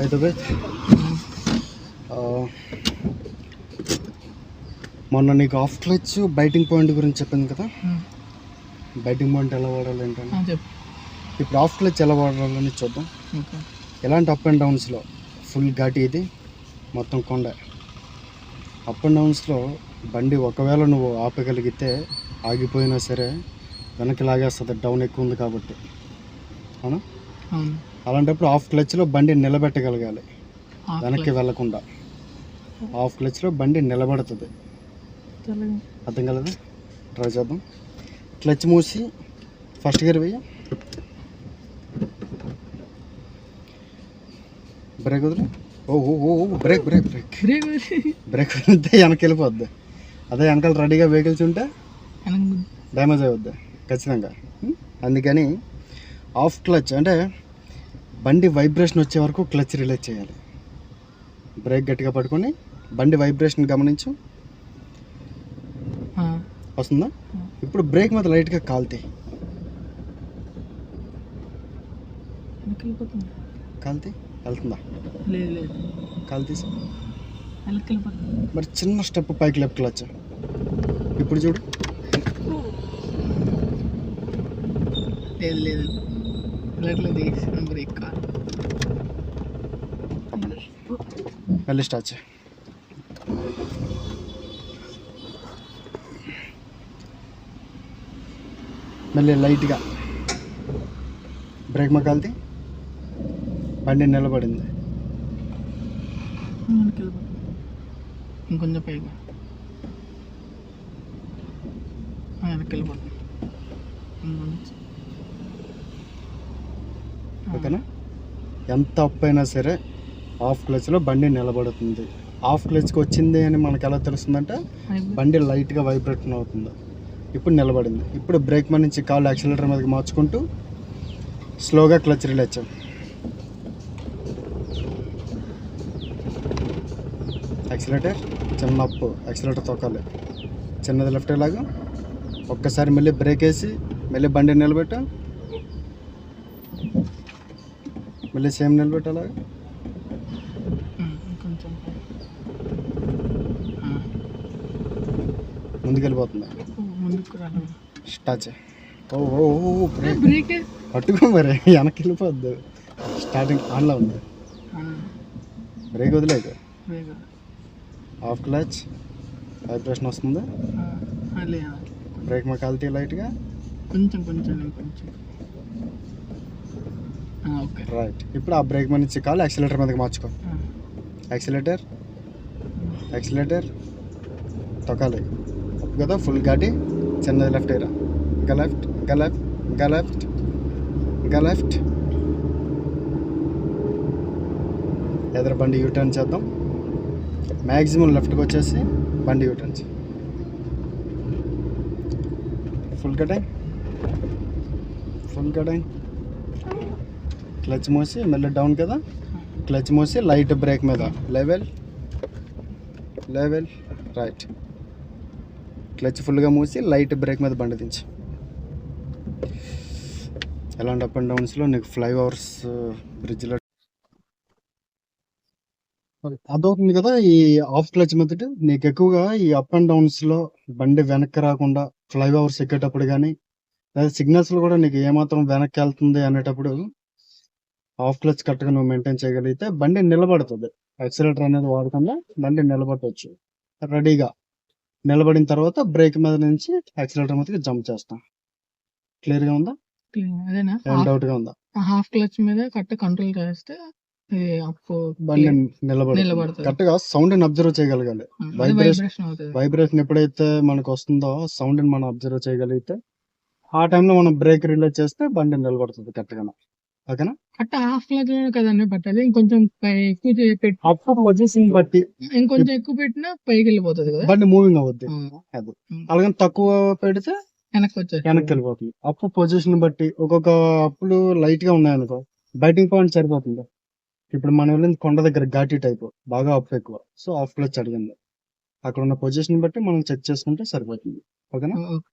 అయితే మొన్న నీకు ఆఫ్ క్లచ్ బైటింగ్ పాయింట్ గురించి చెప్పింది కదా? బైటింగ్ పాయింట్ ఎలా వాడాలి చెప్పు. ఇప్పుడు ఆఫ్ క్లచ్ ఎలా వాడాలని చూద్దాం. ఎలాంటి అప్ అండ్ డౌన్స్లో ఫుల్ ఘాటి ఇది మొత్తం కొండ. అప్ అండ్ డౌన్స్లో బండి ఒకవేళ నువ్వు ఆపగలిగితే ఆగిపోయినా సరే వెనక్కి లాగేస్తుంది డౌన్ ఎక్కువ ఉంది కాబట్టి. అవును? అలాంటప్పుడు ఆఫ్ క్లచ్లో బండి నిలబెట్టగలగాలి. వెనక్కి. వెళ్ళకుండా. ఆఫ్ క్లచ్లో బండి నిలబడుతుంది. అర్థం కలదా? ట్రై చేద్దాం. క్లచ్ మూసి ఫస్ట్ గేర్ వెయ్యి బ్రేక్ వదిలే. ఓ ఓ బ్రేక్ బ్రేక్ బ్రేక్. బ్రేక్ వదిలితే వెనక్కి వెళ్ళిపోద్ది. అదే వెనకాల రెడీగా వెహికల్స్ ఉంటే. డ్యామేజ్ అవుద్ది ఖచ్చితంగా? అందుకని ఆఫ్ క్లచ్ అంటే బండి వైబ్రేషన్ వచ్చే వరకు క్లచ్ రిలీజ్ చేయాలి. బ్రేక్ గట్టిగా పట్టుకొని బండి వైబ్రేషన్ గమనించు. వస్తుందా? ఇప్పుడు బ్రేక్ మీద లైట్గా వెళ్ళిపోతుంది కాల్తీ? వెళ్తుందా? వెళ్ళిపోతుంది మరి చిన్న స్టెప్ పైకి లెఫ్ట్ క్లచ్. ఇప్పుడు చూడు. లేదు లేదు. వెళ్ళట్లేదు బ్రేక్ కాదు మళ్ళీ స్టార్ట్ చేయి. మళ్ళీ లైట్గా బ్రేక్ మా కాల్తీ బండి నిలబడింది. ఇంకొంచెం పైగా వెనక్కి వెళ్ళిపోతుంది ఓకేనా? ఎంత అప్ అయినా సరే ఆఫ్ క్లచ్లో బండి నిలబడుతుంది. ఆఫ్ క్లచ్కి వచ్చింది అని మనకు ఎలా తెలుస్తుందంటే. బండి లైట్గా వైబ్రేషన్ అవుతుంది. ఇప్పుడు నిలబడింది. ఇప్పుడు బ్రేక్ మీద నుంచి కాళ్ళు యాక్సిలేటర్ మీదకి మార్చుకుంటూ స్లోగా క్లచ్ రిలీజ్ చేయం యాక్సిలేటర్ చిన్న అప్పు. యాక్సిలేటర్ తొక్కాలి. చిన్నది లెఫ్ట్ లాగా. ఒక్కసారి మళ్ళీ బ్రేక్ వేసి మళ్ళీ బండి నిలబెట్టు. మళ్ళీ సేమ్ ముందుకెళ్ళిపోతుంది? ఓ, ముందుకు రాలేదు స్టార్ట్ చేయి. ఓ బ్రేక్. పట్టుకో మరి వెనక్కి వెళ్ళిపోద్దు స్టార్టింగ్ ఆన్లో ఉంది. బ్రేక్ వదిలేదు ఆఫ్ క్లచ్ వైబ్రేషన్ వస్తుంది? బ్రేక్ మా కాలిటీ లైట్గా? కొంచెం కొంచెం కొంచెం. రైట్ ఇప్పుడు ఆ బ్రేక్ మీద నుంచి కాలు యాక్సిలేటర్ మీదకి మార్చుకో. యాక్సిలేటర్ యాక్సిలేటర్ తొక్కాలి. కదా ఫుల్ ఘాటి చిన్నది లెఫ్ట్ ఎయిరా ఇంకా లెఫ్ట్ ఇంకా లెఫ్ట్ ఇంకా లెఫ్ట్ ఇంకా లెఫ్ట్ ఎదురు బండి యూటర్న్ చేద్దాం. మ్యాక్సిమం లెఫ్ట్కి వచ్చేసి బండి యూటర్న్ చేయి. Full cutting full cutting clutch మోసి మళ్ళీ డౌన్ కదా. క్లచ్ మోసి లైట్ బ్రేక్ మీద. లెవెల్ లెవెల్ రైట్ క్లచ్ ఫుల్గా మూసి లైట్ బ్రేక్ మీద బండి దించి. ఎలాంటి అప్ అండ్ డౌన్స్లో నీకు ఫ్లైఓవర్స్ బ్రిడ్జ్లో అదవుతుంది కదా ఈ ఆఫ్ క్లచ్ మెథడ్ నీకు ఎక్కువగా ఈ అప్ అండ్ డౌన్స్లో బండి వెనక్కి రాకుండా ఫ్లైఓవర్స్ ఎక్కేటప్పుడు కానీ లేదా సిగ్నల్స్లో కూడా నీకు ఏమాత్రం వెనక్కి వెళ్తుంది అనేటప్పుడు ఆఫ్ క్లచ్ కరెక్ట్గా నువ్వు మెయింటైన్ చేయగలిగితే బండి నిలబడుతుంది. యాక్సిలేటర్ అనేది వాడకుండా బండి నిలబడవచ్చు రెడీగా. నిలబడిన తర్వాత బ్రేక్ మీద నుంచి యాక్సిలేటర్ మీదకి జంప్ చేస్తాం. క్లియర్గా ఉందా? క్లీన్ అదేనా? ఏం డౌట్గా ఉందా? హాఫ్ క్లచ్ మీద కరెక్ట్ కంట్రోల్ చేస్తే బండి నిలబడి నిలబడుతుంది. కరెక్ట్గా సౌండ్ని అబ్జర్వ్ చేయగలగాలి. వైబ్రేషన్ వైబ్రేషన్ ఎప్పుడైతే మనకు వస్తుందో సౌండ్ని మనం అబ్జర్వ్ చేయగలిగితే ఆ టైంలో మనం బ్రేక్ రిలీజ్ చేస్తే బండి నిలబడుతుంది కరెక్ట్గా ఓకేనా? కరెక్ట్ హాఫ్ క్లచ్ కదండి పెట్టాలి ఇంకొంచెం ఎక్కువ పొజిషన్ బట్టి ఇంకొంచెం ఎక్కువ పెట్టినా పైకి వెళ్ళిపోతుంది కదా. బండి మూవింగ్ అవుద్ది. అలాగే తక్కువ పెడితే వెనక్కి వచ్చేసి వెనక్కి వెళ్ళిపోతుంది. అప్పు పొజిషన్ బట్టి ఒక్కొక్క అప్పులు లైట్గా ఉన్నాయనుకో బైటింగ్ పాయింట్ సరిపోతుంది. ఇప్పుడు మనం వెళ్ళింది కొండ దగ్గర ఘాటి టైప్ బాగా అప్పు ఎక్కువ. సో ఆఫ్ క్లచ్ అడిగింది అక్కడ ఉన్న పొజిషన్ బట్టి మనం చెక్ చేసుకుంటే సరిపోతుంది. ఓకేనా? ఓకే